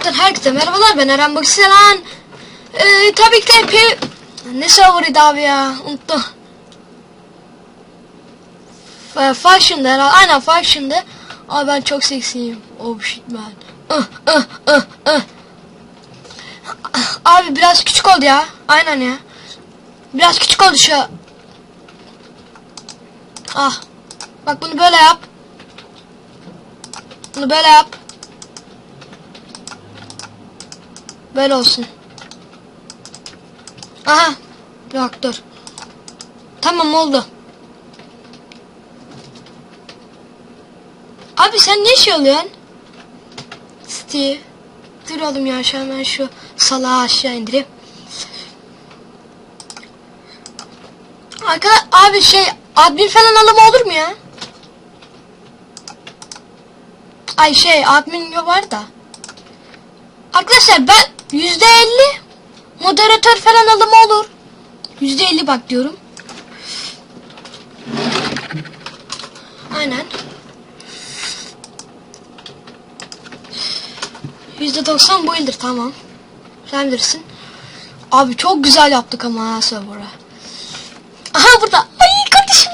Minecraft'tan herkese merhabalar ben Eren Bakselan. Ee, tabii ki de P... Ne server'ıydı abi ya unuttum. Fashion'da herhalde aynen Fashion'da. Abi ben çok seksiyim. Oh shit man. Ah. Abi biraz küçük oldu ya. Aynen ya. Biraz küçük oldu şu. Ah. Bak bunu böyle yap. Bunu böyle yap. Böyle olsun. Aha. Yok dur. Tamam oldu. Abi sen ne şey oluyorsun? Steve. Dur oğlum ya an ben şu salağı aşağı indireyim. Arka, abi şey admin falan alımı olur mu ya? Ay şey admin var da. Arkadaşlar ben yüzde elli moderatör falan alımı olur. Yüzde elli bak diyorum. Aynen. Yüzde doksan bu ildir tamam. Sen bilirsin. Abi çok güzel yaptık ama ha server'a. Aha burada. Ay kardeşim.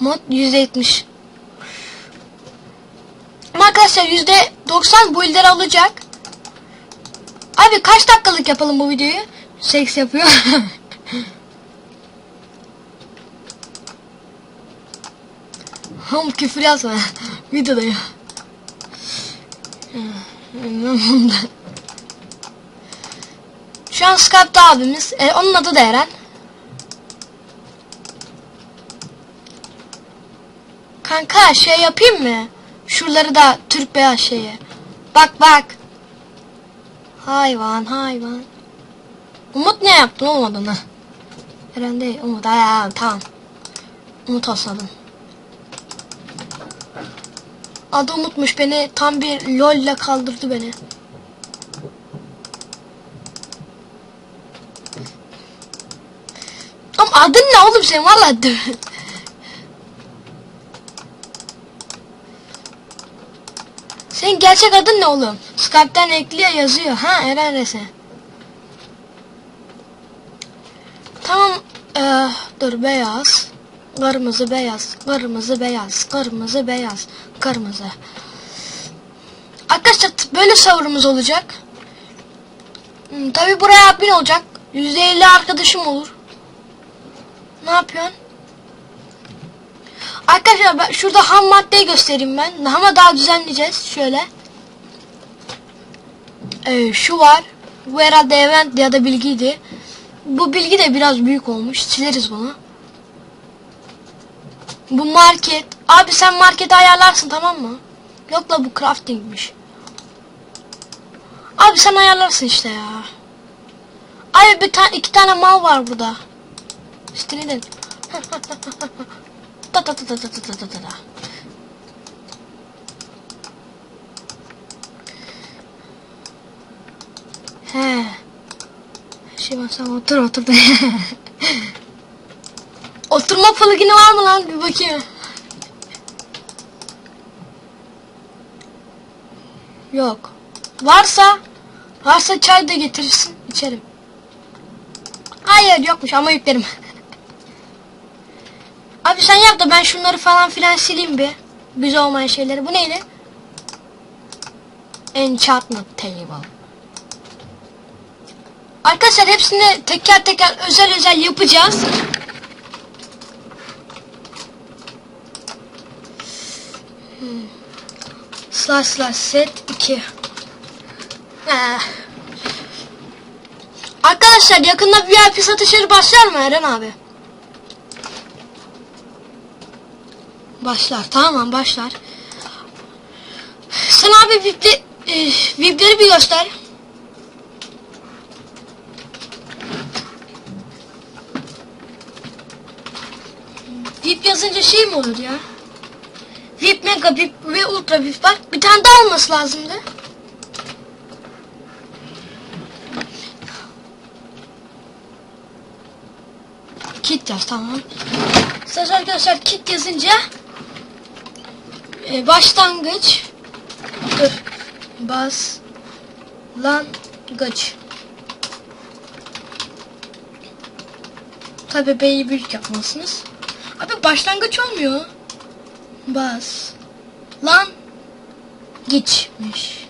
Mod yüzde yetmiş. Ama arkadaşlar yüzde doksan bu illeri alacak. Abi kaç dakikalık yapalım bu videoyu? Seks yapıyor. Ham küfür yazma. Videoda ya. Şu an Skype'da abimiz. E, onun adı da Eren. Kanka şey yapayım mı? Şuraları da Türk beyaz şeyi. Bak bak. Hayvan hayvan. Umut ne yaptın olmadı mı? Eren değil Umut. Ha, tamam. Umut olsadım. Adı Umut'muş beni tam bir lol ile kaldırdı beni. Ama adın ne oğlum senin valla Senin gerçek adın ne oğlum? Skype'den ekliyor yazıyor. Ha Eren Rese. Tamam. Ee, dur beyaz. Kırmızı beyaz. Kırmızı beyaz. Kırmızı beyaz. Kırmızı. Arkadaşlar böyle savurumuz olacak. Hmm, Tabi buraya admin olacak. %50 arkadaşım olur. Ne yapıyorsun? Arkadaşlar ben şurada ham maddeyi göstereyim ben. Ama daha düzenleyeceğiz. Şöyle. Ee, şu var. Bu herhalde event ya da bilgiydi. Bu bilgi de biraz büyük olmuş. Sileriz bunu. Bu market. Abi sen marketi ayarlarsın tamam mı? Yok la bu craftingmiş. Abi sen ayarlarsın işte ya. Abi bir tane iki tane mal var burada. İşte neden? Ta ta ta ta ta ta ta ta ta. He. Şey ben sen otur otur da. Oturma plugini var mı lan bir bakayım. Yok. Varsa varsa çay da getirirsin içerim. Hayır yokmuş ama yüklerim. Abi sen yap da ben şunları falan filan sileyim bir. Güzel olmayan şeyleri. Bu neydi? Enchantment table. Arkadaşlar hepsini teker teker özel özel yapacağız. Hmm. Slash slash set 2. Ee. Arkadaşlar yakında VIP satışları başlar mı Eren abi? Başlar. Tamam başlar. Sen abi VIP'li, e, VIP'leri bir göster. VIP yazınca şey mi olur ya? VIP, Mega VIP ve Ultra VIP var. Bir tane daha olması lazımdı. Kit yaz tamam. Siz arkadaşlar kit yazınca e, başlangıç dur Başlangıç. Tabi B'yi büyük yapmalısınız. Abi başlangıç olmuyor. Bas. Lan. Geçmiş.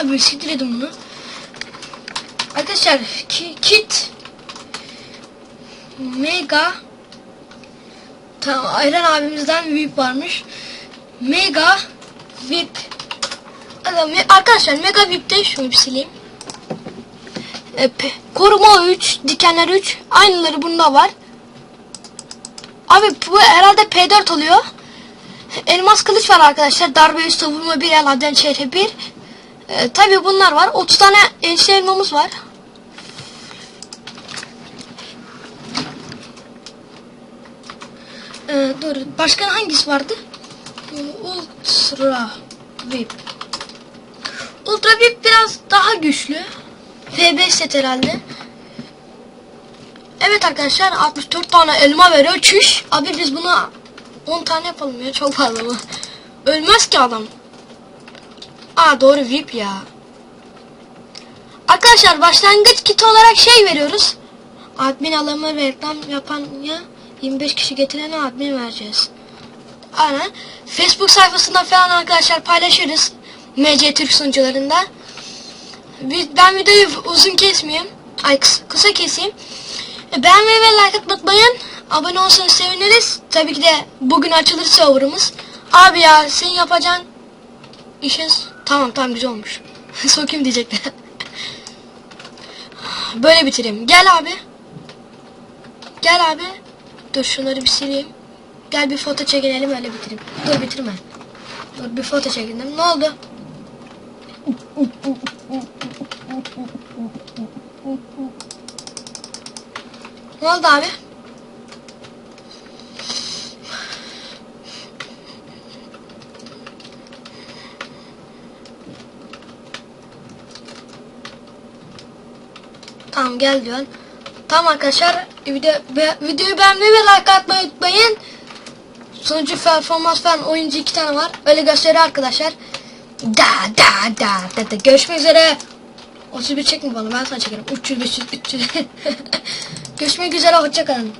Abi sildirelim bunu. Arkadaşlar ki, kit mega tamam Ayran abimizden VIP varmış. Mega VIP Arkadaşlar Mega VIP'te şunu bir sileyim. E, pe- koruma 3, dikenler 3. Aynıları bunda var. Abi bu herhalde P4 oluyor. Elmas kılıç var arkadaşlar. Darbe üst savunma 1, Aladdin çehre 1. E, tabi bunlar var. 30 tane enişte elmamız var. E, dur. Başka hangisi vardı? Ultra VIP. Ultra VIP biraz daha güçlü. FB set herhalde. Evet arkadaşlar 64 tane elma veriyor. Çüş. Abi biz bunu 10 tane yapalım ya. Çok fazla bu. Ölmez ki adam. Aa doğru VIP ya. Arkadaşlar başlangıç kiti olarak şey veriyoruz. Admin alımı ve reklam yapan ya 25 kişi getirene admin vereceğiz. Aynen. Facebook sayfasında falan arkadaşlar paylaşırız. MC Türk sunucularında. Ben videoyu uzun kesmeyeyim. Ay kısa, kısa keseyim. E, Beğenmeyi ve like atmayı. Abone olsanız seviniriz. Tabii ki de bugün açılır serverımız. Abi ya senin yapacağın işin... Tamam tamam güzel olmuş. Sokayım diyecekler. Böyle bitireyim. Gel abi. Gel abi. Dur şunları bir sileyim. Gel bir foto çekinelim öyle bitireyim. Dur bitirme. Dur bir foto çekinelim. Ne oldu? Ne oldu abi? Tamam gel diyorsun. Tamam arkadaşlar video, be, videoyu beğenmeyi ve like atmayı unutmayın. Sonucu performans falan oyuncu iki tane var. Öyle gösteriyor arkadaşlar. Da da da da da. Görüşmek üzere. 31 çekme bana ben sana çekerim. 300 500 300. Görüşmek üzere hoşçakalın.